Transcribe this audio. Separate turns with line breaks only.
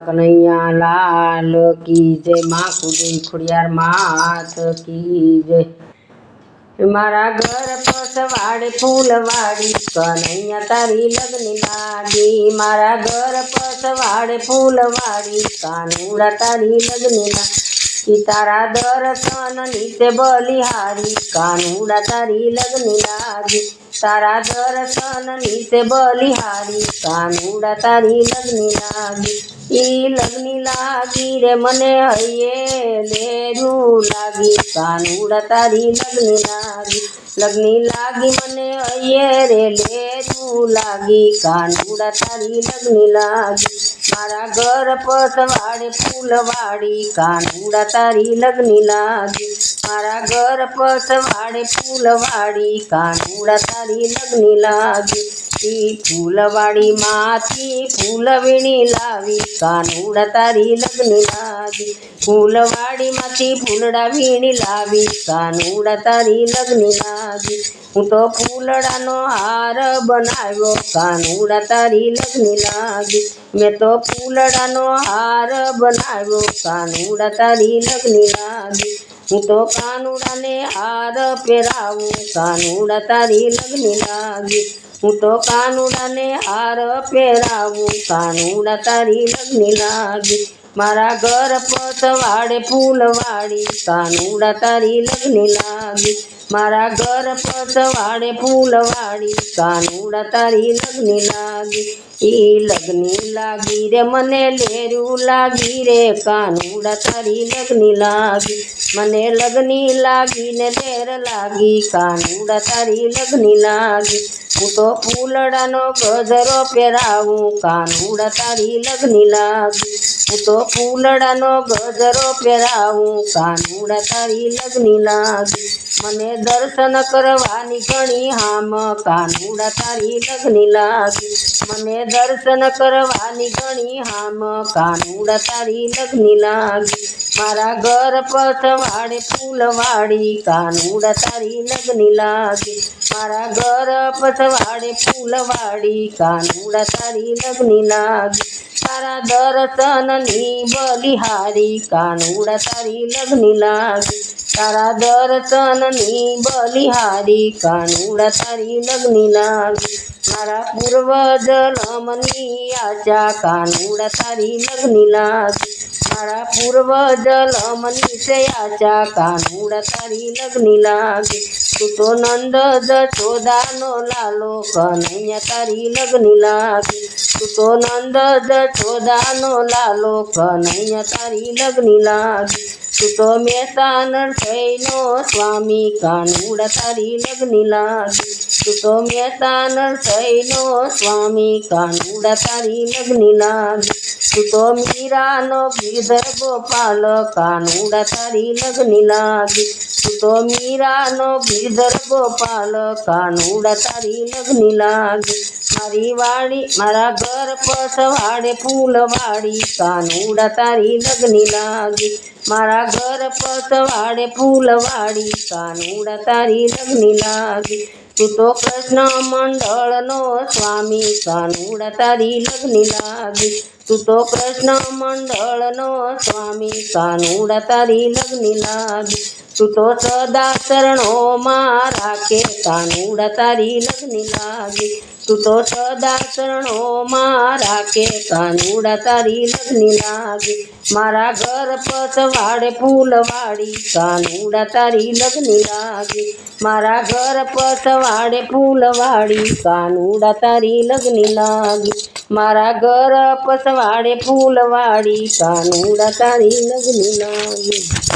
કનૈયા લાલ કી જય માં કુડી ખોડિયાર માત કી જય મારા ઘર પસવાડે ફૂલવાડી કનૈયા તારી લગ્ન લાગી મારા ઘર પસવાડે ફૂલવાડી કાનુડા તારી લગ્ન લાગી તારા દર્શન નીચે બલિહારી કાનુડા તારી લગ્ન લાગી તારા દર્શન નીચે બલિહારી કાનુડા તારી લગ્ન લાગી ઈ લગ્ન લાગી રે મને હૈયે લેરું લાગી કાનુડા તારી લગ્ન લાગી લગ્ન લાગી મને હૈયે રે લેરું લાગી કાનુડા તારી લગ્ન લાગી મારા ઘર પસવાડે ફૂલવાડી કાનુડા તારી લગ્ન લાગી મારા ઘર પસવાડે ફૂલવાડી કાનુડા તારી લગ્ન લાગી ઈ ફૂલવાડી માંથી ફૂલ વીણી લાવી કાનુડા તારી લગ્ન લાગી ફૂલવાડી માંથી ફૂલડા વીણી લાવી કાનુડા તારી લગ્ન લાગી હું તો ફૂલડાનો હાર બનાવ્યો કાનુડા તારી લગ્ન લાગી મેં તો ફૂલડાનો હાર બનાવ્યો કાનુડા તારી લગ્ન લાગી હું તો કાનુડાને હાર પહેરાવું કાનુડા તારી લગ્ન લાગી હું તો કાનુડાને હાર પહેરાવું, કાનુડા તારી લગ્ન લાગી મારા ઘર પસવાડે ફૂલવાડી, કાનુડા તારી લગ્ન લાગી મારા ઘર પસવાડે ફૂલવાડી, કાનુડા તારી લગ્ન લાગી ઈ લગ્ન લાગી રે, મને લેરું લાગી રે, કાનુડા તારી લગ્ન લાગી મને લગ્ન લાગી ને લેર લાગી, કાનુડા તારી લગ્ન લાગી. હું તો ફૂલડાનો ગજરો પહેરાવું, કાનુડા તારી લગ્ન લાગી. હું તો ફૂલડાનો ગજરો પહેરાવું, કાનુડા તારી લગ્ન લાગી. મને દર્શન કરવાની ઘણી હામ, કાનુડા તારી લગ્ન લાગી. મને દર્શન કરવાની ઘણી હામ, કાનુડા તારી લગ્ન લાગી. મારા ઘર પસવાડે ફૂલવાડી કાનુડા તારી લગ્ન લાગી. મારા ઘર પસવાડે ફૂલવાડી કાનુડા તારી લગ્ન લાગી. તારા દર્શનની બલિહારી કાનુડા તારી લગ્ન લાગી. તારા દર્શનની બલિહારી કાનુડા તારી લગ્ન લાગી. મારા પૂર્વજ જલમની આચા કાનુડા તારી લગ્ની લાગી. મારા પૂર્વજ જલમની છે આશા કાનુડા તારી લગ્ની લાગી. તું તો નંદ ચોદાનો લાલો, કનૈયા તારી લગ્ની લાગી. તું તો નંદ ચોદાનો લાલો, કનૈયા તારી લગ્ની લાગી. તું તો મહેસાનર થઈનો સ્વામી, કાનુડા તારી લગ્ની લાગી. તું તો મહેસાનર થઈનો સ્વામી કાનુડા તારી લગ્ન લાગી સુતો મીરાનો ગીધર ગોપાલ કાનુડા તારી લગ્ન લાગી સુતો મીરાનો ગીધર ગોપાલ કાનુડા તારી લગ્ન લાગી મારી વાડી, મારા ઘર પસવાડે ફૂલવાડી કાનુડા તારી લગ્ન લાગી મારા ઘર પસવાડે ફૂલવાડી કાનુડા તારી લગ્ન લાગી તું તો કૃષ્ણ મંડળનો સ્વામી, કાનુડા તારી લગ્ન લાગી. તું તો કૃષ્ણ મંડળનો સ્વામી, કાનુડા તારી લગ્ન લાગી. તું તો સદા ચરણોમાં રાખે, કાનુડા તારી લગ્ન લાગી. તું તો સદા મારા કે કાનુડા તારી લગ્ની લાગી. મારા ઘર પસવાડે ફૂલવાડી કાનુડા તારી લગ્ની લાગી. મારા ઘર પસવાડે ફૂલવાડી કાનુડા તારી લગ્ની લાગી. મારા ઘર પસવાડે ફૂલવાડી કાનુડા તારી લગ્ની લાગી.